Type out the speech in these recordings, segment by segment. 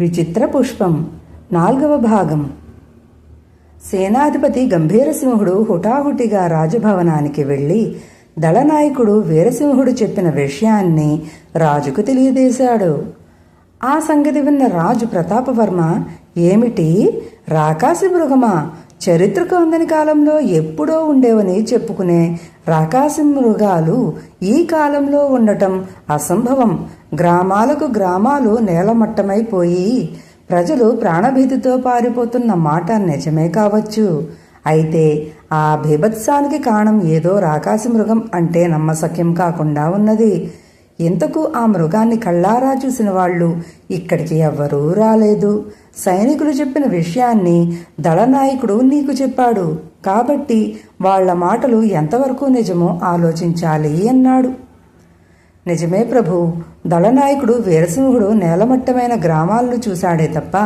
విచిత్ర పుష్పం. నాల్గవ భాగం. సేనాధిపతి గంభీరసింహుడు హుటాహుటిగా రాజభవనానికి వెళ్ళి దళనాయకుడు వీరసింహుడు చెప్పిన విషయాన్ని రాజుకు తెలియజేశాడు. ఆ సంగతి విన్న రాజు ప్రతాపవర్మ ఏమిటి? రాకాసి మృగమా? చరిత్రకు అందని కాలంలో ఎప్పుడో ఉండేవని చెప్పుకునే రాకాసి మృగాలు ఈ కాలంలో ఉండటం అసంభవం. గ్రామాలకు గ్రామాలు నేలమట్టమైపోయి ప్రజలు ప్రాణభీతితో పారిపోతున్న మాట నిజమే కావచ్చు. అయితే ఆ భీభత్సానికి కారణం ఏదో రాకాసి మృగం అంటే నమ్మసక్యం కాకుండా ఉన్నది. ఇంతకు ఆ మృగాన్ని కళ్ళారా చూసిన వాళ్ళు ఇక్కడికి ఎవ్వరూ రాలేదు. సైనికులు చెప్పిన విషయాన్ని దళనాయకుడు నీకు చెప్పాడు. కాబట్టి వాళ్ళ మాటలు ఎంతవరకు నిజమో ఆలోచించాలి అన్నాడు. నిజమే ప్రభు దళనాయకుడు వీరసింహుడు నేలమట్టమైన గ్రామాలను చూశాడే తప్ప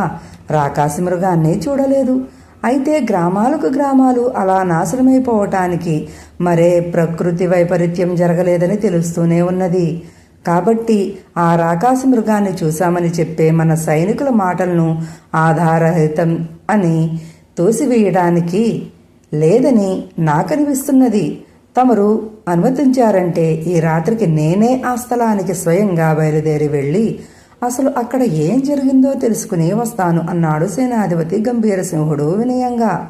రాకాసి మృగాన్ని చూడలేదు. అయితే గ్రామాలకు గ్రామాలు అలా నాశనమైపోవటానికి మరే ప్రకృతి వైపరీత్యం జరగలేదని తెలుస్తూనే ఉన్నది. కాబట్టి ఆ రాకాసి మృగాన్ని చూశామని చెప్పే మన సైనికుల మాటలను ఆధారహితం అని తోసివేయడానికి లేదని నాకనిపిస్తున్నది. తమరు అనుమతించారంటే ఈ రాత్రికి నేనే ఆ స్థలానికి స్వయంగా బయలుదేరి వెళ్ళి అసలు అక్కడ ఏం జరిగిందో తెలుసుకుని వస్తాను అన్నాడు సేనాధిపతి గంభీరసింహుడు వినయంగా.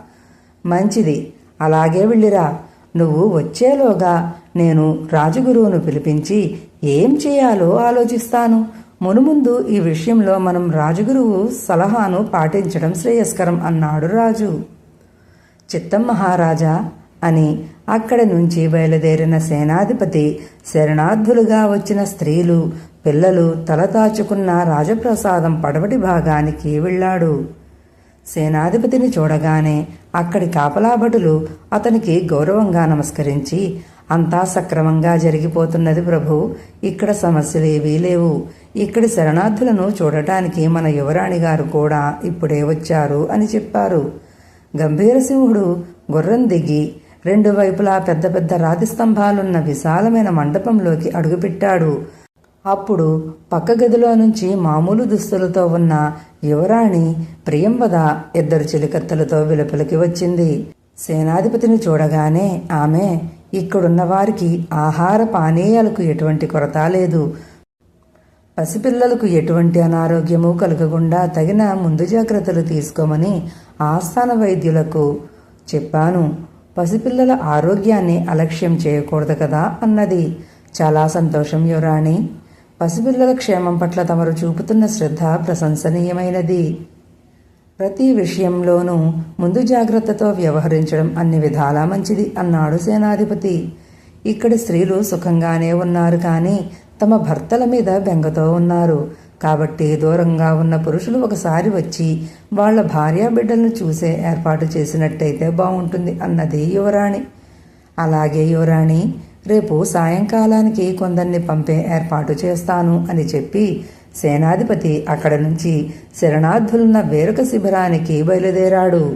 మంచిది అలాగే వెళ్ళిరా. నువ్వు వచ్చేలోగా నేను రాజగురువును పిలిపించి ఏం చేయాలో ఆలోచిస్తాను. మునుముందు ఈ విషయంలో మనం రాజగురువు సలహాను పాటించడం శ్రేయస్కరం అన్నాడు రాజు. చిత్తం మహారాజా అని అక్కడి నుంచి బయలుదేరిన సేనాధిపతి శరణార్థులుగా వచ్చిన స్త్రీలు పిల్లలు తలదాచుకున్న రాజప్రసాదం పడవటి భాగానికి వెళ్ళాడు. సేనాధిపతిని చూడగానే అక్కడి కాపలాభటులు అతనికి గౌరవంగా నమస్కరించి అంతా సక్రమంగా జరిగిపోతున్నది ప్రభు. ఇక్కడ సమస్యలేవీ లేవు. ఇక్కడి శరణార్థులను చూడటానికి మన యువరాణి గారు కూడా ఇప్పుడే వచ్చారు అని చెప్పారు. గంభీరసింహుడు గుర్రం దిగి రెండు వైపులా పెద్ద పెద్ద రాతి స్తంభాలున్న విశాలమైన మండపంలోకి అడుగుపెట్టాడు. అప్పుడు పక్క గదిలో నుంచి మామూలు దుస్తులతో ఉన్న యువరాణి ప్రియంవద ఇద్దరు చెలికత్తలతో వెలుపలికి వచ్చింది. సేనాధిపతిని చూడగానే ఆమె ఇక్కడున్న వారికి ఆహార పానీయాలకు ఎటువంటి కొరత లేదు. పసిపిల్లలకు ఎటువంటి అనారోగ్యము కలగకుండా తగిన ముందు జాగ్రత్తలు తీసుకోమని ఆస్థాన వైద్యులకు చెప్పాను. పసిపిల్లల ఆరోగ్యాన్ని అలక్ష్యం చేయకూడదు కదా అన్నది. చాలా సంతోషం యువరాణి. పసిపిల్లల క్షేమం పట్ల తమరు చూపుతున్న శ్రద్ధ ప్రశంసనీయమైనది. ప్రతి విషయంలోనూ ముందు జాగ్రత్తతో వ్యవహరించడం అన్ని విధాలా మంచిది అన్నాడు సేనాధిపతి. ఇక్కడి స్త్రీలు సుఖంగానే ఉన్నారు కానీ తమ భర్తల మీద బెంగతో ఉన్నారు. కాబట్టి దూరంగా ఉన్న పురుషులు ఒకసారి వచ్చి వాళ్ళ భార్యా బిడ్డలను చూసే ఏర్పాటు చేసినట్టయితే బాగుంటుంది అన్నది యువరాణి. అలాగే యువరాణి రేపు సాయంకాలానికి కొందరిని పంపే ఏర్పాటు చేస్తాను అని చెప్పి సేనాధిపతి అక్కడ నుంచి శరణార్థులున్న వేరొక శిబిరానికి బయలుదేరాడు.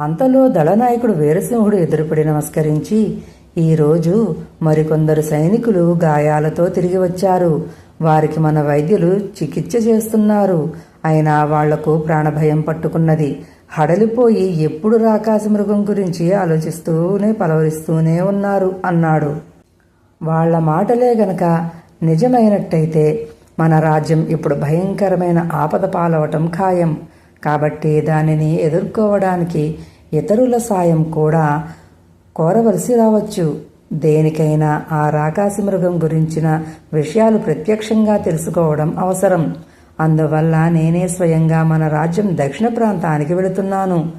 అంతలో దళనాయకుడు వీరసింహుడు ఎదురుపడి నమస్కరించి ఈరోజు మరికొందరు సైనికులు గాయాలతో తిరిగి వచ్చారు. వారికి మన వైద్యులు చికిత్స చేస్తున్నారు. అయినా వాళ్ళకు ప్రాణభయం పట్టుకున్నది. హడలిపోయి ఎప్పుడు రాకాశ మృగం గురించి ఆలోచిస్తూనే పలవరిస్తూనే ఉన్నారు అన్నాడు. వాళ్ళ మాటలే గనక నిజమైనట్టయితే మన రాజ్యం ఇప్పుడు భయంకరమైన ఆపద పాలవటం ఖాయం. కాబట్టి దానిని ఎదుర్కోవడానికి ఇతరుల సాయం కూడా కోరవలసి రావచ్చు. దేనికైనా ఆ రాకాసి మృగం గురించిన విషయాలు ప్రత్యక్షంగా తెలుసుకోవడం అవసరం. అందువల్ల నేనే స్వయంగా మన రాజ్యం దక్షిణ ప్రాంతానికి వెళుతున్నాను.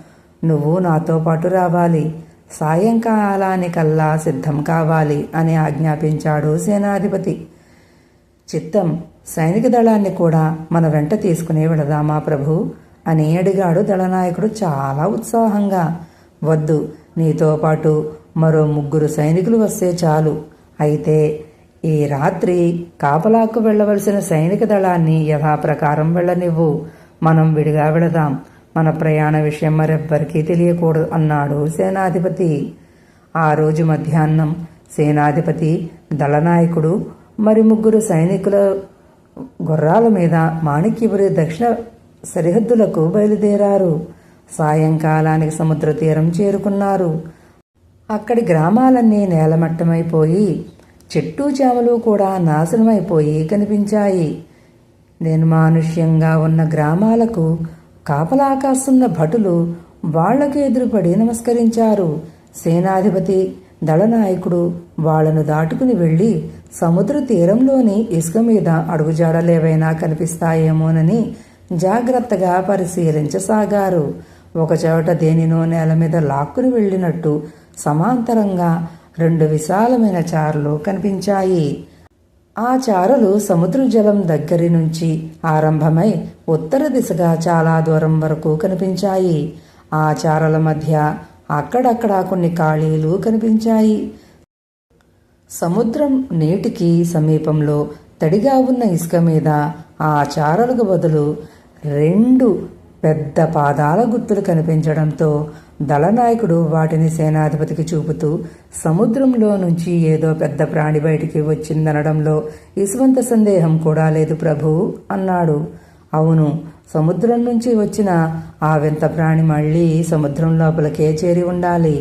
నువ్వు నాతో పాటు రావాలి. సాయంకాలానికల్లా సిద్ధం కావాలి అని ఆజ్ఞాపించాడు సేనాధిపతి. చిత్తం సైనిక దళాన్ని కూడా మన వెంట తీసుకుని వెళదామా ప్రభు? అని అడిగాడు దళనాయకుడు చాలా ఉత్సాహంగా. వద్దు నీతో పాటు మరో ముగ్గురు సైనికులు వస్తే చాలు. అయితే ఈ రాత్రి కాపలాకు వెళ్ళవలసిన సైనిక దళాన్ని యథాప్రకారం వెళ్ళనివ్వు. మనం విడిగా వెళదాం. మన ప్రయాణ విషయం మరెవ్వరికీ తెలియకూడదు అన్నాడు సేనాధిపతి. ఆ రోజు మధ్యాహ్నం సేనాధిపతి దళనాయకుడు మరి ముగ్గురు సైనికుల గుర్రాల మీద మాణిక్యపురి దక్షిణ సరిహద్దులకు బయలుదేరారు. సాయంకాలానికి సముద్ర తీరం చేరుకున్నారు. అక్కడి గ్రామాలన్నీ నేలమట్టమైపోయి చెట్టు చేమలు కూడా నాశనమైపోయి కనిపించాయి. నిర్మానుష్యంగా ఉన్న గ్రామాలకు కాపలా కాస్తున్న భటులు వాళ్ళకు ఎదురుపడి నమస్కరించారు. సేనాధిపతి దళనాయకుడు వాళ్ళను దాటుకుని వెళ్ళి సముద్ర తీరంలోని ఇసుక మీద అడుగుజాడలేవైనా కనిపిస్తాయేమోనని జాగ్రత్తగా పరిశీలించసాగారు. ఒకచోట దేనినో నేల మీద లాక్కుని వెళ్ళినట్టు సమాంతరంగా రెండు విశాలమైన చారలు కనిపించాయి. ఆ చారలు సముద్ర జలం దగ్గరి నుంచి ఆరంభమై ఉత్తర దిశగా చాలా దూరం వరకు కనిపించాయి. ఆ చారల మధ్య అక్కడక్కడ కొన్ని ఖాళీలు కనిపించాయి. సముద్రం నీటికి సమీపంలో తడిగా ఉన్న ఇసుక మీద ఆ చారలకు బదులు రెండు పెద్ద పాదాల గుర్తులు కనిపించడంతో దళనాయకుడు వాటిని సేనాధిపతికి చూపుతూ సముద్రంలో నుంచి ఏదో పెద్ద ప్రాణి బయటికి వచ్చిందనడంలో ఇసువంత సందేహం కూడా లేదు ప్రభు అన్నాడు. అవును సముద్రం నుంచి వచ్చిన ఆ వింత ప్రాణి మళ్ళీ సముద్రం లోపలికే చేరి ఉండాలి.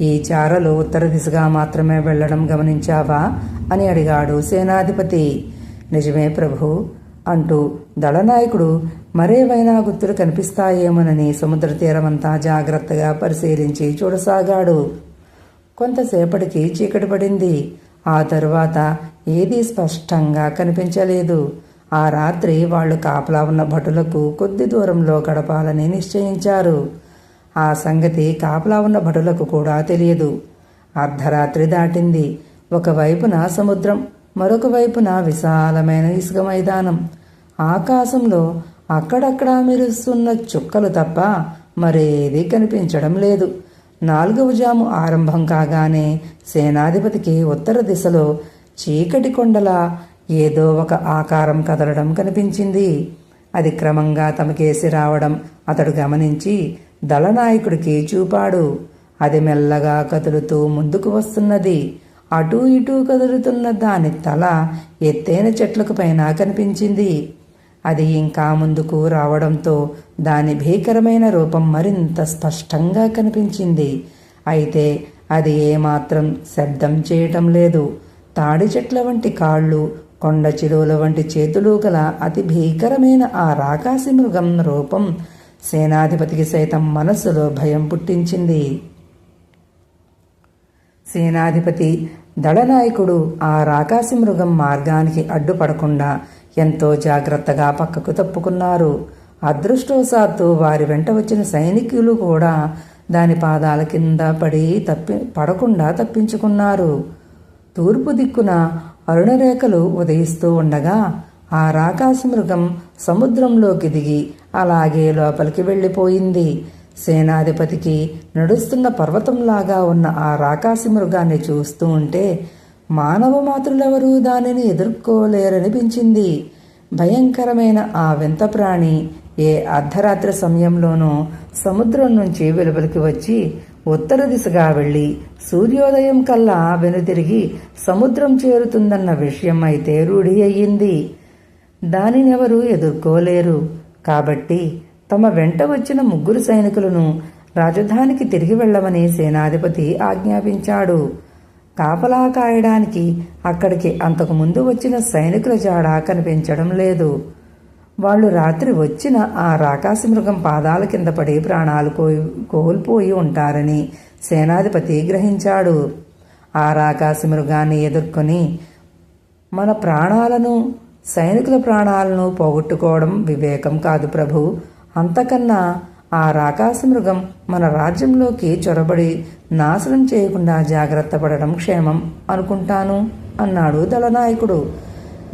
ఈ చారలు ఉత్తర దిశగా మాత్రమే వెళ్ళడం గమనించావా? అని అడిగాడు సేనాధిపతి. నిజమే ప్రభు అంటూ దళనాయకుడు మరేవైనా గుర్తులు కనిపిస్తాయేమోనని సముద్ర తీరమంతా జాగ్రత్తగా పరిశీలించి చూడసాగాడు. కొంతసేపటికి చీకటి పడింది. ఆ తరువాత ఏదీ స్పష్టంగా కనిపించలేదు. ఆ రాత్రి వాళ్ళు కాపలా ఉన్న భటులకు కొద్ది దూరంలో గడపాలని నిశ్చయించారు. ఆ సంగతి కాపలా ఉన్న భటులకు కూడా తెలియదు. అర్ధరాత్రి దాటింది. ఒకవైపున సముద్రం మరొక వైపున విశాలమైన ఇసుక మైదానం. ఆకాశంలో అక్కడక్కడా మెరుస్తున్న చుక్కలు తప్ప మరేదీ కనిపించడం లేదు. నాలుగవ జాము ఆరంభం కాగానే సేనాధిపతికి ఉత్తర దిశలో చీకటి కొండల ఏదో ఒక ఆకారం కదలడం కనిపించింది. అది క్రమంగా తమకేసి రావడం అతడు గమనించి దళనాయకుడికి చూపాడు. అది మెల్లగా కదులుతూ ముందుకు వస్తున్నది. అటూ ఇటూ కదులుతున్న దాని తల ఎత్తైన చెట్లకు పైన కనిపించింది. అది ఇంకా ముందుకు రావడంతో దాని భీకరమైన రూపం మరింత స్పష్టంగా కనిపించింది. అయితే అది ఏమాత్రం శబ్దం చేయటం లేదు. తాడి చెట్ల వంటి కాళ్ళు కొండ చిలువల వంటి చేతులు గల అతి భీకరమైన ఆ రాకాసి మృగం రూపం సేనాధిపతికి సైతం మనస్సులో భయం పుట్టించింది. సేనాధిపతి దళనాయకుడు ఆ రాకాసి మృగం మార్గానికి అడ్డుపడకుండా ఎంతో జాగ్రత్తగా పక్కకు తప్పుకున్నారు. అదృష్టవశాత్తు వారి వెంట వచ్చిన సైనికులు కూడా దాని పాదాల కింద పడి తప్పి పడకుండా తప్పించుకున్నారు. తూర్పు దిక్కున అరుణరేఖలు ఉదయిస్తూ ఉండగా ఆ రాకాసి మృగం సముద్రంలోకి దిగి అలాగే లోపలికి వెళ్ళిపోయింది. సేనాధిపతికి నడుస్తున్న పర్వతంలాగా ఉన్న ఆ రాకాసి మృగాన్ని చూస్తూ ఉంటే మానవ మాతృలెవరూ దానిని ఎదుర్కోలేరనిపించింది. భయంకరమైన ఆ వింత ప్రాణి ఏ అర్ధరాత్రి సమయంలోనూ సముద్రం నుంచి వెలుపలికి వచ్చి ఉత్తర దిశగా వెళ్ళి సూర్యోదయం కల్లా వెనుతిరిగి సముద్రం చేరుతుందన్న విషయం అయితే రూఢి అయ్యింది. దానినెవరూ ఎదుర్కోలేరు. కాబట్టి తమ వెంట వచ్చిన ముగ్గురు సైనికులను రాజధానికి తిరిగి వెళ్ళమని సేనాధిపతి ఆజ్ఞాపించాడు. కాపలా కాయడానికి అక్కడికి అంతకుముందు వచ్చిన సైనికుల జాడ కనిపించడం లేదు. వాళ్ళు రాత్రి వచ్చిన ఆ రాకాసి మృగం పాదాల కింద పడి ప్రాణాలు కోయి కోల్పోయి ఉంటారని సేనాధిపతి గ్రహించాడు. ఆ రాకాసి మృగాన్ని ఎదుర్కొని మన ప్రాణాలను సైనికుల ప్రాణాలను పోగొట్టుకోవడం వివేకం కాదు ప్రభు. అంతకన్నా ఆ రాకాసి మృగం మన రాజ్యంలోకి చొరబడి నాశనం చేయకుండా జాగ్రత్త పడడం క్షేమం అనుకుంటాను అన్నాడు దళనాయకుడు.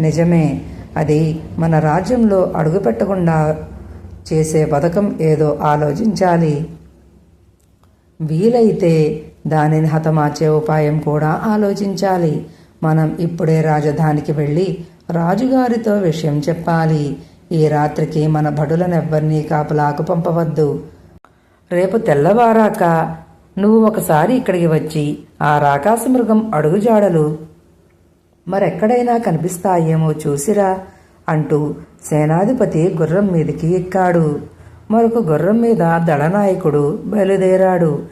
నిజమే అది మన రాజ్యంలో అడుగుపెట్టకుండా చేసే పథకం ఏదో ఆలోచించాలి. వీలైతే దానిని హతమార్చే ఉపాయం కూడా ఆలోచించాలి. మనం ఇప్పుడే రాజధానికి వెళ్ళి రాజుగారితో విషయం చెప్పాలి. ఈ రాత్రికి మన భటులనెవ్వరినీ కాపలాకు పంపవద్దు. రేపు తెల్లవారాక నువ్వు ఒకసారి ఇక్కడికి వచ్చి ఆ రాకాసి మృగం అడుగుజాడలు. మరెక్కడైనా కనిపిస్తాయేమో చూసిరా అంటూ సేనాధిపతి గుర్రం మీదకి ఎక్కాడు. మరొక గుర్రం మీద దళనాయకుడు బయలుదేరాడు.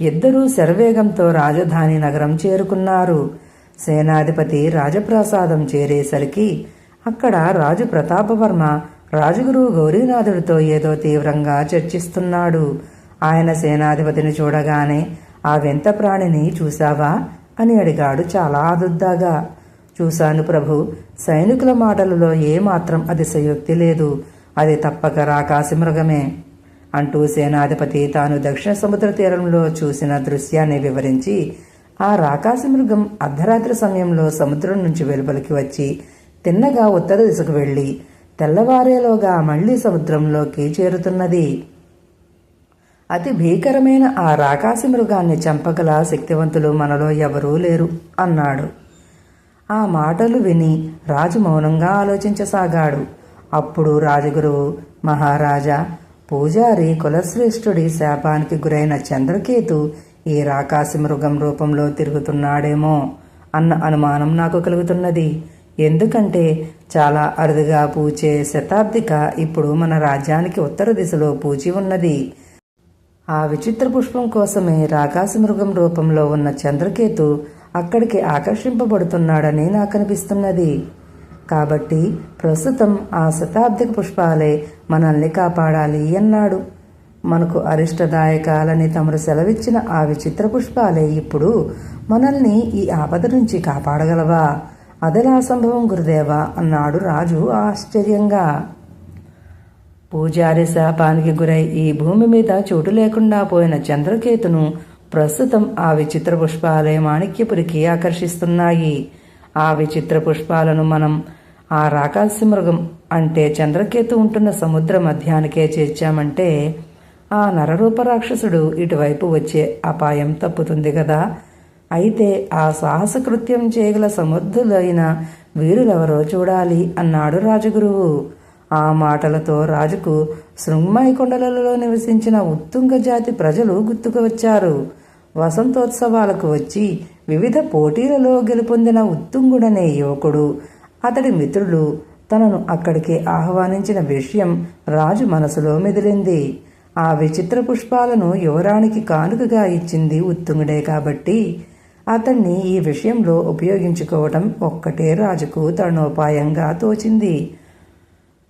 ఇద్దరూ శరవేగంతో రాజధాని నగరం చేరుకున్నారు. సేనాధిపతి రాజప్రాసాదం చేరేసరికి అక్కడ రాజు ప్రతాపవర్మ రాజగురువు గౌరీనాథుడితో ఏదో తీవ్రంగా చర్చిస్తున్నాడు. ఆయన సేనాధిపతిని చూడగానే ఆ వింత ప్రాణిని చూశావా? అని అడిగాడు చాలా ఆదుద్దాగా. చూశాను ప్రభు సైనికుల మాటలలో ఏమాత్రం అతిశయోక్తి లేదు. అది తప్పక రాకాసి మృగమే అంటూ సేనాధిపతి తాను దక్షిణ సముద్ర తీరంలో చూసిన దృశ్యాన్ని వివరించి ఆ రాకాసి మృగం అర్ధరాత్రి సమయంలో సముద్రం నుంచి వెలుపలికి వచ్చి తిన్నగా ఉత్తర దిశకు వెళ్ళి తెల్లవారేలోగా మళ్ళీ సముద్రంలోకి చేరుతున్నది. అతి భీకరమైన ఆ రాకాసి మృగాన్ని చంపగల శక్తివంతులు మనలో ఎవరూ లేరు అన్నాడు. ఆ మాటలు విని రాజు మౌనంగా ఆలోచించసాగాడు. అప్పుడు రాజగురువు మహారాజా పూజారి కులశ్రేష్ఠుడి శాపానికి గురైన చంద్రకేతు ఈ రాకాసి మృగం రూపంలో తిరుగుతున్నాడేమో అన్న అనుమానం నాకు కలుగుతున్నది. ఎందుకంటే చాలా అరుదుగా పూచే శతాబ్దిక ఇప్పుడు మన రాజ్యానికి ఉత్తర దిశలో పూచి ఉన్నది. ఆ విచిత్ర పుష్పం కోసమే రాకాసి మృగం రూపంలో ఉన్న చంద్రకేతు అక్కడికి ఆకర్షింపబడుతున్నాడని నాకు అనిపిస్తున్నది. కాబట్టి ప్రస్తుతం ఆ శతాబ్దిక పుష్పాలే మనల్ని కాపాడాలి అన్నాడు. మనకు అరిష్టదాయకాలని తమరు సెలవిచ్చిన ఆ విచిత్ర పుష్పాలే ఇప్పుడు మనల్ని ఈ ఆపద నుంచి కాపాడగలవా? అదెలా సంభవం గురుదేవా? అన్నాడు రాజు ఆశ్చర్యంగా. పూజారి శాపానికి గురై ఈ భూమి మీద చోటు లేకుండా పోయిన చంద్రకేతును ప్రస్తుతం ఆ విచిత్ర పుష్పాలే మాణిక్యపురికి ఆకర్షిస్తున్నాయి. ఆ విచిత్ర పుష్పాలను మనం ఆ రాకాసి మృగం అంటే చంద్రకేతు ఉంటున్న సముద్ర మధ్యానికే చేర్చామంటే ఆ నరరూప రాక్షసుడు ఇటువైపు వచ్చే అపాయం తప్పుతుంది కదా. అయితే ఆ సాహసకృత్యం చేయగల సమర్థులైన వీరులెవరో చూడాలి అన్నాడు రాజగురువు. ఆ మాటలతో రాజుకు శృంగమాయి కొండలలో నివసించిన ఉత్తుంగ జాతి ప్రజలు గుర్తుకు వచ్చారు. వసంతోత్సవాలకు వచ్చి వివిధ పోటీలలో గెలుపొందిన ఉత్తుంగుడనే యువకుడు. అతడి మిత్రులు తనను అక్కడికి ఆహ్వానించిన విషయం రాజు మనసులో మెదిలింది. ఆ విచిత్ర పుష్పాలను యువరానికి కానుకగా ఇచ్చింది ఉత్తుంగుడే కాబట్టి అతన్ని ఈ విషయంలో ఉపయోగించుకోవటం ఒక్కటే రాజుకు తరుణోపాయంగా తోచింది.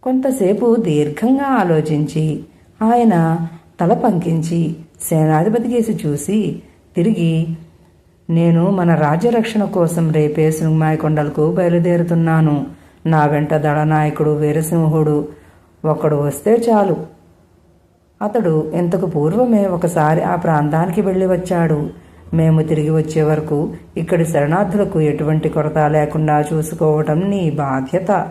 కొంతసేపు దీర్ఘంగా ఆలోచించి ఆయన తల పంకించి సేనాధిపతి కేసి చూసి తిరిగి నేను మన రాజ్యరక్షణ కోసం రేపే శృంగమాయ కొండలకు బయలుదేరుతున్నాను. నా వెంట దళనాయకుడు వీరసింహుడు. ఒకడు వస్తే చాలు. అతడు ఇంతకు పూర్వమే ఒకసారి ఆ ప్రాంతానికి వెళ్ళి వచ్చాడు. మేము తిరిగి వచ్చే వరకు ఇక్కడి శరణార్థులకు ఎటువంటి కొరత లేకుండా చూసుకోవటం నీ బాధ్యత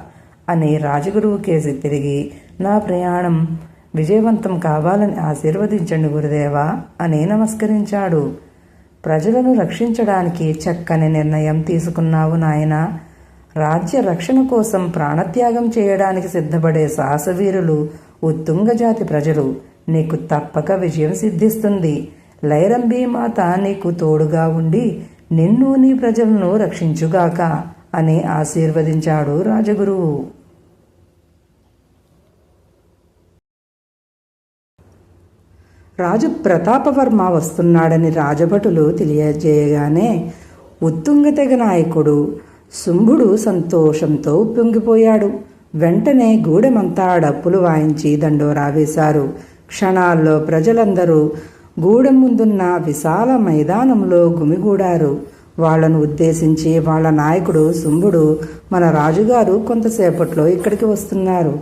అని రాజగురువు కేసి తిరిగి నా ప్రయాణం విజయవంతం కావాలని ఆశీర్వదించండి గురుదేవా అని నమస్కరించాడు. ప్రజలను రక్షించడానికి చక్కని నిర్ణయం తీసుకున్నావు నాయనా. రాజ్య రక్షణ కోసం ప్రాణత్యాగం చేయడానికి సిద్ధపడే సాహసవీరులు ఉత్తుంగ జాతి ప్రజలు. నీకు తప్పక విజయం సిద్ధిస్తుంది. లైరంబీ మాత నీకు తోడుగా ఉండి నిన్ను నీ ప్రజలను రక్షించుగాక అని ఆశీర్వదించాడు రాజగురువు రాజు ప్రతాపవర్మ వస్తున్నాడని రాజభటులు తెలియజేయగానే ఉత్తుంగ తెగ నాయకుడు శుంభుడు సంతోషంతో ఉప్పొంగిపోయాడు. వెంటనే గూడెమంతా డప్పులు వాయించి దండోరా వేశారు. క్షణాల్లో ప్రజలందరూ గూడెం ముందున్న విశాల మైదానంలో గుమిగూడారు. వాళ్ళను ఉద్దేశించి వాళ్ళ నాయకుడు శుంభుడు మన రాజుగారు కొంతసేపట్లో ఇక్కడికి వస్తున్నారు.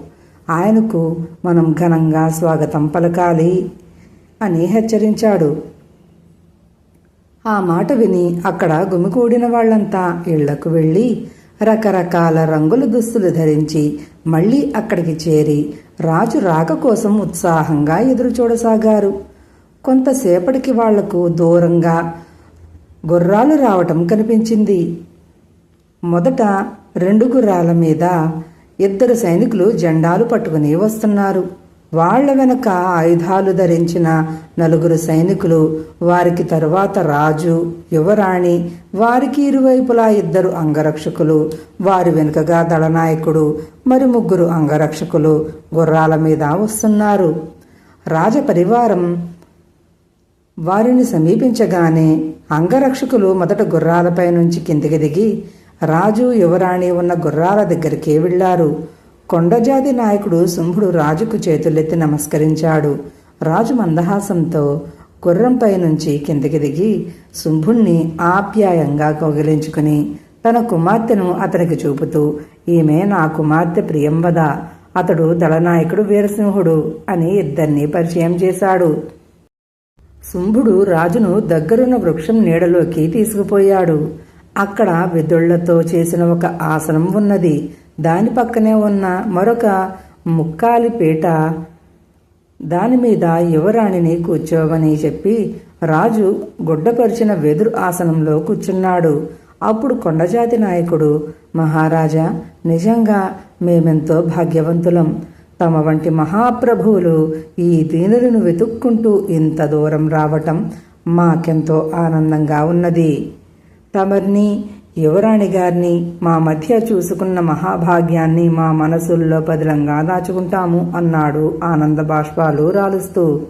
ఆయనకు మనం ఘనంగా స్వాగతం పలకాలి అని హెచ్చరించాడు. ఆ మాట విని అక్కడ గుమికూడిన వాళ్ళంతా ఇళ్ళకు వెళ్ళి రకరకాల రంగుల దుస్తులు ధరించి మళ్ళీ అక్కడికి చేరి రాజు రాక కోసం ఉత్సాహంగా ఎదురు చూడసాగారు. కొంతసేపటికి వాళ్ళకు దూరంగా గుర్రాలు రావటం కనిపించింది. మొదట రెండు గుర్రాల మీద ఇద్దరు సైనికులు జెండాలు పట్టుకుని వస్తున్నారు. వాళ్ళ వెనక ఆయుధాలు ధరించిన నలుగురు సైనికులు వారికి తరువాత రాజు యువరాణి వారికి ఇరువైపులా ఇద్దరు అంగరక్షకులు వారి వెనుకగా దళనాయకుడు మరి ముగ్గురు అంగరక్షకులు గుర్రాల మీద వస్తున్నారు. రాజపరివారం వారిని సమీపించగానే అంగరక్షకులు మొదట గుర్రాలపై నుంచి కిందికి దిగి రాజు యువరాణి ఉన్న గుర్రాల దగ్గరికి వెళ్ళారు కొండజాతి నాయకుడు శుంభుడు రాజుకు చేతులెత్తి నమస్కరించాడు. రాజు మందహాసంతో గుర్రంపై నుంచి కిందికి దిగి శుంభుణ్ణి ఆప్యాయంగా కౌగిలించుకుని తన కుమార్తెను అతనికి చూపుతూ ఈమె నా కుమార్తె ప్రియంవద. అతడు దళనాయకుడు వీరసింహుడు అని ఇద్దరినీ పరిచయం చేశాడు. శుంభుడు రాజును దగ్గరున్న వృక్షం నీడలోకి తీసుకుపోయాడు. అక్కడ వెదుళ్ళతో చేసిన ఒక ఆసనం ఉన్నది. దాని పక్కనే ఉన్న మరొక ముక్కాలి పీట. దాని మీద యువరాణిని కూర్చోవని చెప్పి రాజు గుడ్డపరిచిన వెదురు ఆసనంలో కూర్చున్నాడు. అప్పుడు కొండజాతి నాయకుడు మహారాజా నిజంగా మేమెంతో భాగ్యవంతులం. తమ వంటి మహాప్రభువులు ఈ దీనులను వెతుక్కుంటూ ఇంత దూరం రావటం మాకెంతో ఆనందంగా ఉన్నది. తమర్ని యువరాణి గారిని మా మధ్య చూసుకున్న మహాభాగ్యాన్ని మా మనసుల్లో పదిలంగా దాచుకుంటాము అన్నాడు ఆనంద బాష్పాలు రాలుస్తూ.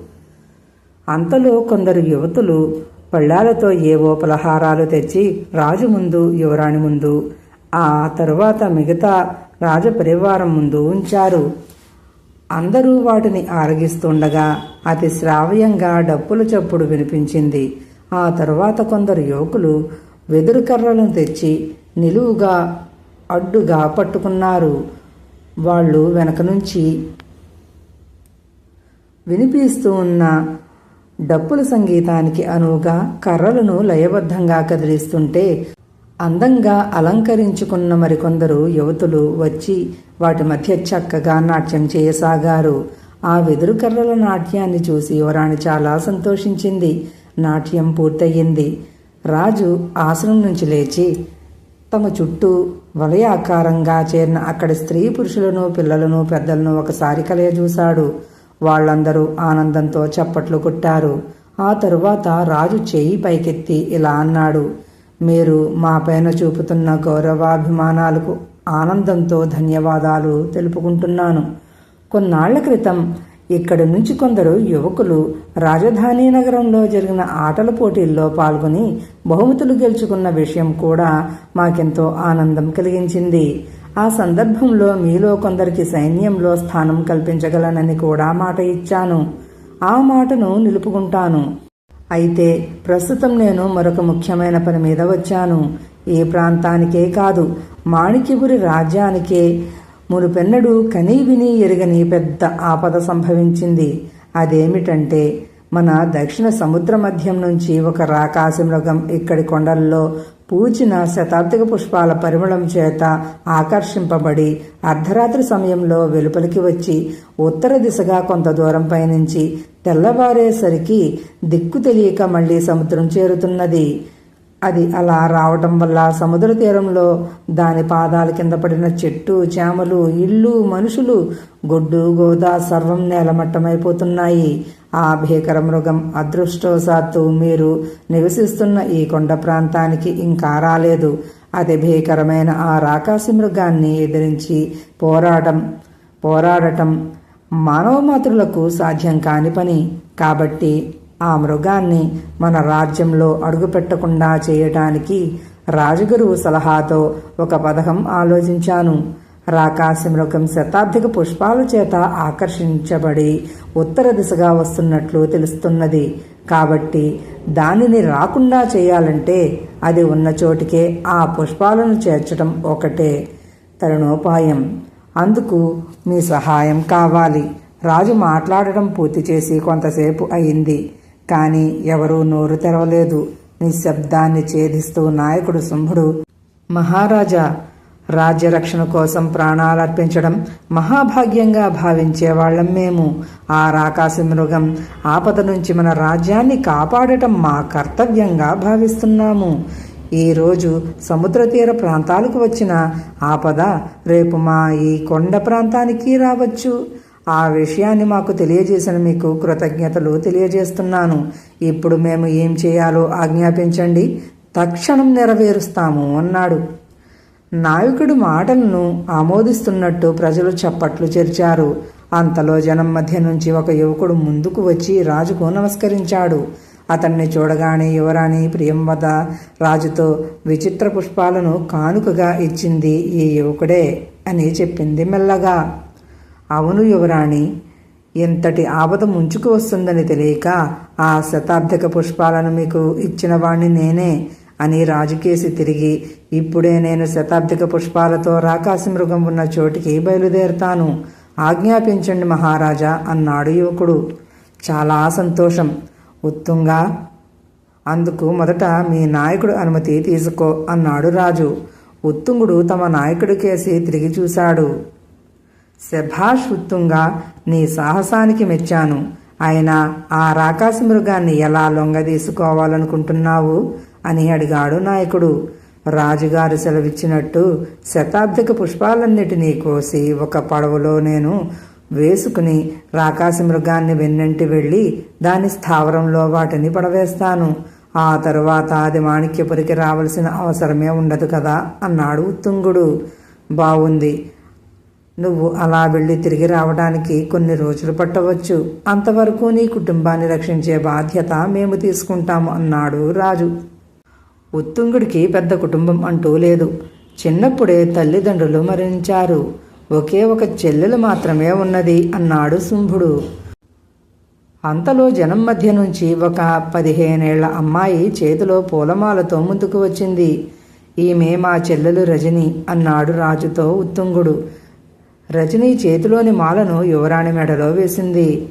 అంతలో కొందరు యువతులు పళ్ళాలతో ఏవో పలహారాలు తెచ్చి రాజు ముందు యువరాణి ముందు ఆ తరువాత మిగతా రాజపరివారం ముందు ఉంచారు. అందరూ వాటిని ఆరగిస్తుండగా అతి శ్రావ్యంగా డప్పుల చప్పుడు వినిపించింది. ఆ తరువాత కొందరు యువకులు వెదురు కర్రలను తెచ్చి నిలువుగా అడ్డుగా పట్టుకున్నారు. వాళ్ళు వెనక నుంచి వినిపిస్తూ ఉన్న డప్పుల సంగీతానికి అనువుగా కర్రలను లయబద్ధంగా కదిలిస్తుంటే అందంగా అలంకరించుకున్న మరికొందరు యువతులు వచ్చి వాటి మధ్య చక్కగా నాట్యం చేయసాగారు. ఆ వెదురు కర్రల నాట్యాన్ని చూసి యువరాణి చాలా సంతోషించింది. నాట్యం పూర్తయింది. రాజు ఆసనం నుంచి లేచి తమ చుట్టూ వలయాకారంగా చేరిన అక్కడి స్త్రీ పురుషులను పిల్లలను పెద్దలను ఒకసారి కలయజూశాడు. వాళ్ళందరూ ఆనందంతో చప్పట్లు కొట్టారు. ఆ తరువాత రాజు చేయి పైకెత్తి ఇలా అన్నాడు మీరు మా పైన చూపుతున్న గౌరవాభిమానాలకు ఆనందంతో ధన్యవాదాలు తెలుపుకుంటున్నాను. కొన్నాళ్ళ క్రితం ఇక్కడి నుంచి కొందరు యువకులు రాజధాని నగరంలో జరిగిన ఆటల పోటీల్లో పాల్గొని బహుమతులు గెలుచుకున్న విషయం కూడా మాకెంతో ఆనందం కలిగించింది. ఆ సందర్భంలో మీలో కొందరికి సైన్యంలో స్థానం కల్పించగలనని కూడా మాట ఇచ్చాను. ఆ మాటను నిలుపుకుంటాను. అయితే ప్రస్తుతం నేను మరొక ముఖ్యమైన పని మీద వచ్చాను. ఏ ప్రాంతానికే కాదు మాణిక్యపురి రాజ్యానికే మునుపెన్నడూ కనీ విని పెద్ద ఆపద సంభవించింది. అదేమిటంటే మన దక్షిణ సముద్ర మధ్యం నుంచి ఒక రాకాసి మృగం ఇక్కడి కొండల్లో పూచిన శతాబ్దిక పుష్పాల పరిమళం చేత ఆకర్షింపబడి అర్ధరాత్రి సమయంలో వెలుపలికి వచ్చి ఉత్తర దిశగా కొంత దూరం పయనించి తెల్లవారేసరికి దిక్కు తెలియక మళ్ళీ సముద్రం చేరుతున్నది. అది అలా రావటం వల్ల సముద్ర తీరంలో దాని పాదాల కింద పడిన చెట్టు చేమలు ఇళ్ళు మనుషులు గొడ్డు గోదా సర్వం నేలమట్టమైపోతున్నాయి ఆ భీకర మృగం అదృష్టవశాత్తు మీరు నివసిస్తున్న ఈ కొండ ప్రాంతానికి ఇంకా రాలేదు. అతి భీకరమైన ఆ రాకాసి మృగాన్ని ఎదిరించి పోరాటం పోరాడటం మానవ మాతృలకు సాధ్యం కాని పని. కాబట్టి ఆ మృగాన్ని మన రాజ్యంలో అడుగుపెట్టకుండా చేయటానికి రాజగురువు సలహాతో ఒక పథకం ఆలోచించాను. రాకాసి మృగం శతాబ్దిక పుష్పాల చేత ఆకర్షించబడి ఉత్తర దిశగా వస్తున్నట్లు తెలుస్తున్నది. కాబట్టి దానిని రాకుండా చేయాలంటే అది ఉన్న చోటికే ఆ పుష్పాలను చేర్చడం ఒకటే. తరుణోపాయం. అందుకు మీ సహాయం కావాలి. రాజు మాట్లాడడం పూర్తి చేసి కొంతసేపు అయింది. కానీ ఎవరూ నోరు తెరవలేదు. నిశ్శబ్దాన్ని ఛేదిస్తూ నాయకుడు శుంభుడు మహారాజా రాజ్య రక్షణ కోసం ప్రాణాలర్పించడం మహాభాగ్యంగా భావించేవాళ్ళం మేము. ఆ రాకాసి మృగం ఆపద నుంచి మన రాజ్యాన్ని కాపాడటం మా కర్తవ్యంగా భావిస్తున్నాము. ఈరోజు సముద్ర తీర ప్రాంతాలకు వచ్చిన ఆపద రేపు మా ఈ కొండ ప్రాంతానికి రావచ్చు. ఆ విషయాన్ని మాకు తెలియజేసిన మీకు కృతజ్ఞతలు తెలియజేస్తున్నాను. ఇప్పుడు మేము ఏం చేయాలో ఆజ్ఞాపించండి. తక్షణం నెరవేరుస్తాము అన్నాడు. నాయకుడి మాటలను ఆమోదిస్తున్నట్టు ప్రజలు చప్పట్లు చేర్చారు. అంతలో జనం మధ్య నుంచి ఒక యువకుడు ముందుకు వచ్చి రాజుకు నమస్కరించాడు. అతన్ని చూడగానే యువరాణి ప్రియంవద రాజుతో విచిత్ర పుష్పాలను కానుకగా ఇచ్చింది ఈ యువకుడే అని చెప్పింది మెల్లగా. అవును యువరాణి ఎంతటి ఆపద ముంచుకు వస్తుందని తెలియక ఆ శతాబ్దిక పుష్పాలను మీకు ఇచ్చిన వాణ్ణి నేనే అని రాజుకేసి తిరిగి ఇప్పుడే నేను శతాబ్దిక పుష్పాలతో రాకాశమృగం ఉన్న చోటికి బయలుదేరుతాను. ఆజ్ఞాపించండి మహారాజా అన్నాడు యువకుడు. చాలా సంతోషం. ఉత్తుంగా అందుకు మొదట మీ నాయకుడు అనుమతి తీసుకో అన్నాడు రాజు. ఉత్తుంగుడు తమ నాయకుడికేసి తిరిగి చూశాడు. శభాష్ నీ సాహసానికి మెచ్చాను. అయినా ఆ రాకాసి మృగాన్ని ఎలా లొంగదీసుకోవాలనుకుంటున్నావు అని అడిగాడు నాయకుడు. రాజుగారు సెలవిచ్చినట్టు శతాబ్దిక పుష్పాలన్నిటినీ కోసి ఒక పడవలో నేను వేసుకుని రాకాసి మృగాన్ని వెన్నంటి వెళ్ళి దాని స్థావరంలో వాటిని పడవేస్తాను. ఆ తరువాత అది మాణిక్యపురికి రావలసిన అవసరమే ఉండదు కదా అన్నాడు ఉత్తుంగుడు. బావుంది. నువ్వు అలా వెళ్ళి తిరిగి రావడానికి కొన్ని రోజులు పట్టవచ్చు. అంతవరకు నీ కుటుంబాన్ని రక్షించే బాధ్యత మేము తీసుకుంటాము అన్నాడు రాజు. ఉత్తుంగుడికి పెద్ద కుటుంబం అంటూ లేదు. చిన్నప్పుడే తల్లిదండ్రులు మరణించారు. ఒకే ఒక చెల్లెలు మాత్రమే ఉన్నది అన్నాడు శుంభుడు. అంతలో జనం మధ్య నుంచి ఒక పదిహేనేళ్ళ అమ్మాయి చేతిలో పూలమాలతో ముందుకు వచ్చింది. ఈమె మా చెల్లెలు రజని అన్నాడు రాజుతో ఉత్తుంగుడు. రజని చేతిలోని మాలను యువరాణి మెడలో వేసింది.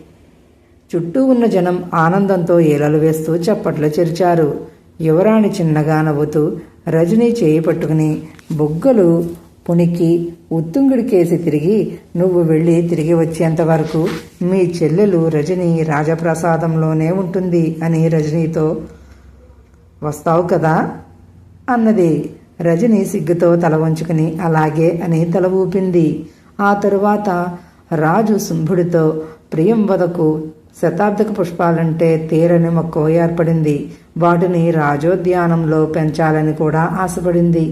చుట్టూ ఉన్న జనం ఆనందంతో ఏలలు వేస్తూ చప్పట్లు చెరిచారు. యువరాణి చిన్నగా నవ్వుతూ రజని చేయి పట్టుకుని బొగ్గలు పుణికి ఉత్తుంగుడికేసి తిరిగి నువ్వు వెళ్ళి తిరిగి వచ్చేంత వరకు మీ చెల్లెలు రజని రాజప్రసాదంలోనే ఉంటుంది అని రజనీతో వస్తావు కదా అన్నది. రజని సిగ్గుతో తల వంచుకుని అలాగే అని తల ఊపింది. ఆ తరువాత రాజు శుంభుడితో ప్రియంవదకు శతాబ్దక పుష్పాలంటే తీరని మక్కువ ఏర్పడింది. వాటిని రాజోద్యానంలో పెంచాలని కూడా ఆశపడింది.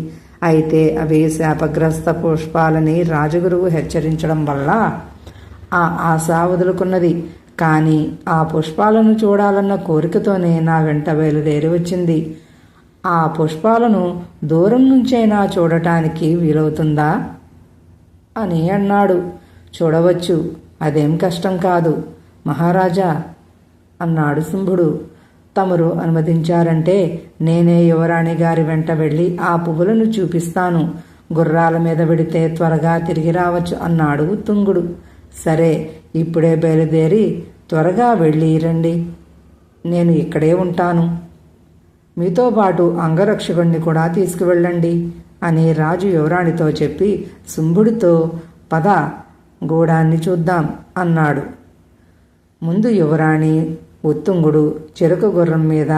అయితే అవి శాపగ్రస్త పుష్పాలని రాజగురువు హెచ్చరించడం వల్ల ఆ ఆశ వదులుకున్నది. కానీ ఆ పుష్పాలను చూడాలన్న కోరికతోనే నా వెంట బయలుదేరి వచ్చింది. ఆ పుష్పాలను దూరం నుంచైనా చూడటానికి వీలవుతుందా? అని అన్నాడు. చూడవచ్చు అదేం కష్టం కాదు. మహారాజా అన్నాడు శుంభుడు తమరు అనుమతించారంటే నేనే యువరాణి గారి వెంట వెళ్ళి ఆ పువ్వులను చూపిస్తాను. గుర్రాల మీద వెడితే త్వరగా తిరిగి రావచ్చు అన్నాడు తుంగుడు సరే ఇప్పుడే బయలుదేరి త్వరగా వెళ్ళి రండి. నేను ఇక్కడే ఉంటాను. మీతో పాటు అంగరక్షకుణ్ణి కూడా తీసుకువెళ్ళండి. అని రాజు యువరాణితో చెప్పి శుంభుడితో పద గూడాన్ని చూద్దాం అన్నాడు. ముందు యువరాణి ఉత్తుంగుడు చెరుకు గుర్రం మీద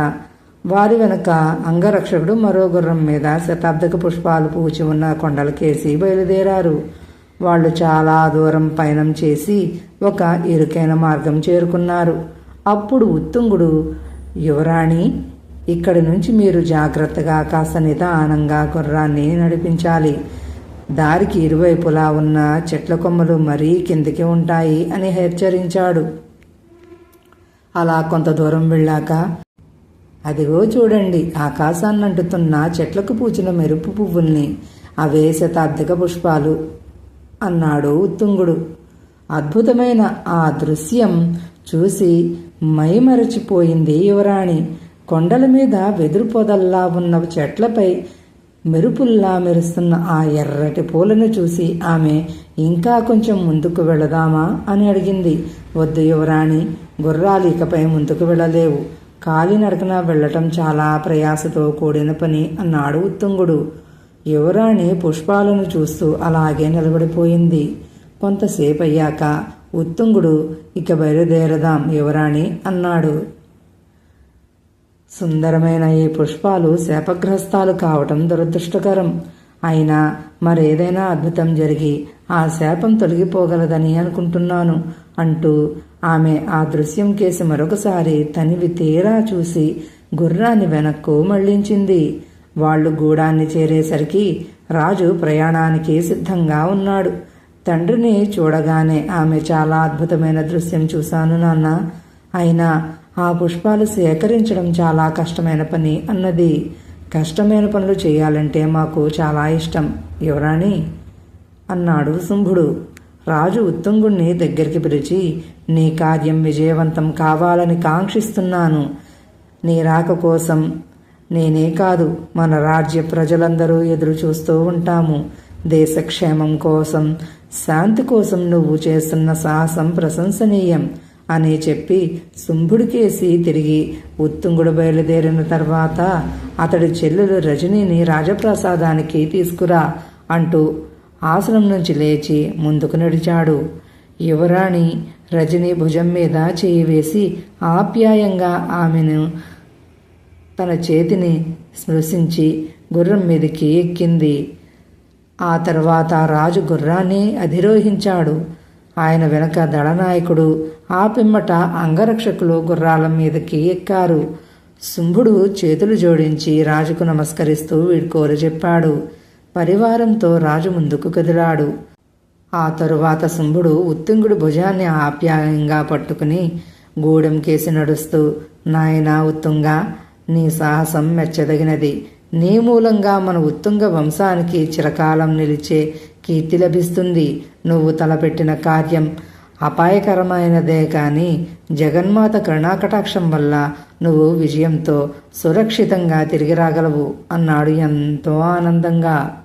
వారి వెనుక అంగరక్షకుడు మరో గుర్రం మీద శతాబ్దక పుష్పాలు పూచి ఉన్న కొండలకేసి బయలుదేరారు. వాళ్ళు చాలా దూరం పయనం చేసి ఒక ఇరుకైన మార్గం చేరుకున్నారు. అప్పుడు ఉత్తుంగుడు యువరాణి ఇక్కడి నుంచి మీరు జాగ్రత్తగా కాస్త నిదానంగా గుర్రాన్ని నడిపించాలి. దారికి ఇరువైపులా ఉన్న చెట్ల కొమ్మలు మరీ కిందికి ఉంటాయి అని హెచ్చరించాడు. అలా కొంత దూరం వెళ్ళాక అదిగో చూడండి ఆకాశాన్ని అంటుతున్న చెట్లకు పూచిన మెరుపు పువ్వుల్ని అవే శతాబ్దిక పుష్పాలు అన్నాడు ఉత్తుంగుడు. అద్భుతమైన ఆ దృశ్యం చూసి మైమరచిపోయింది యువరాణి. కొండల మీద వెదురు పొదల్లా ఉన్న చెట్లపై మెరుపుల్లా మెరుస్తున్న ఆ ఎర్రటి పూలను చూసి ఆమె ఇంకా కొంచెం ముందుకు వెళదామా? అని అడిగింది. వద్దు యువరాణి గుర్రాలు ఇకపై ముందుకు వెళ్ళలేవు. కాలినడకన వెళ్ళటం చాలా ప్రయాసతో కూడిన పని అన్నాడు ఉత్తుంగుడు. యువరాణి పుష్పాలను చూస్తూ అలాగే నిలబడిపోయింది. కొంతసేపు అయ్యాక ఉత్తుంగుడు ఇక బయలుదేరదాం యువరాణి అన్నాడు. సుందరమైన ఈ పుష్పాలు శాపగ్రస్తాలు కావటం దురదృష్టకరం. అయినా మరేదైనా అద్భుతం జరిగి ఆ శాపం తొలగిపోగలదని అనుకుంటున్నాను అంటూ ఆమె ఆ దృశ్యం కేసి మరొకసారి తనివి తీరా చూసి గుర్రాన్ని వెనక్కు మళ్ళించింది. వాళ్ళు గూడాన్ని చేరేసరికి రాజు ప్రయాణానికి సిద్ధంగా ఉన్నాడు. తండ్రిని చూడగానే ఆమె చాలా అద్భుతమైన దృశ్యం చూశాను నాన్న. అయినా ఆ పుష్పాలు సేకరించడం చాలా కష్టమైన పని అన్నది. కష్టమైన పనులు చేయాలంటే మాకు చాలా ఇష్టం. యువరాణి అన్నాడు శుంభుడు. రాజు ఉత్తుంగుణ్ణి దగ్గరికి పిలిచి నీ కార్యం విజయవంతం కావాలని కాంక్షిస్తున్నాను. నీ రాక కోసం నేనే కాదు మన రాజ్య ప్రజలందరూ ఎదురు చూస్తూ ఉంటాము. దేశక్షేమం కోసం శాంతి కోసం నువ్వు చేస్తున్న సాహసం ప్రశంసనీయం. అని చెప్పి శుంభుడికేసి తిరిగి ఉత్తుంగుడు బయలుదేరిన తర్వాత అతడి చెల్లెలు రజనీని రాజప్రసాదానికి తీసుకురా అంటూ ఆసనం నుంచి లేచి ముందుకు నడిచాడు. యువరాణి రజని భుజం మీద చేయి వేసి ఆప్యాయంగా ఆమెను తన చేతిని స్పృశించి గుర్రం మీదకి ఎక్కింది. ఆ తర్వాత రాజు గుర్రాన్ని అధిరోహించాడు. ఆయన వెనక దళనాయకుడు ఆ పిమ్మట అంగరక్షకులు గుర్రాల మీదకి ఎక్కారు. శుంభుడు చేతులు జోడించి రాజుకు నమస్కరిస్తూ వీడ్కోలు చెప్పాడు. పరివారంతో రాజు ముందుకు కదిలాడు. ఆ తరువాత శుంభుడు ఉత్తుంగుడి భుజాన్ని ఆప్యాయంగా పట్టుకుని గూడెం కేసి నడుస్తూ నాయనా ఉత్తుంగ నీ సాహసం మెచ్చదగినది. నీ మూలంగా మన ఉత్తుంగ వంశానికి చిరకాలం నిలిచే కీర్తి లభిస్తుంది. నువ్వు తలపెట్టిన కార్యం అపాయకరమైనదే కానీ జగన్మాత కరుణాకటాక్షం వల్ల నువ్వు విజయంతో సురక్షితంగా తిరిగి రాగలవు అన్నాడు ఎంతో ఆనందంగా.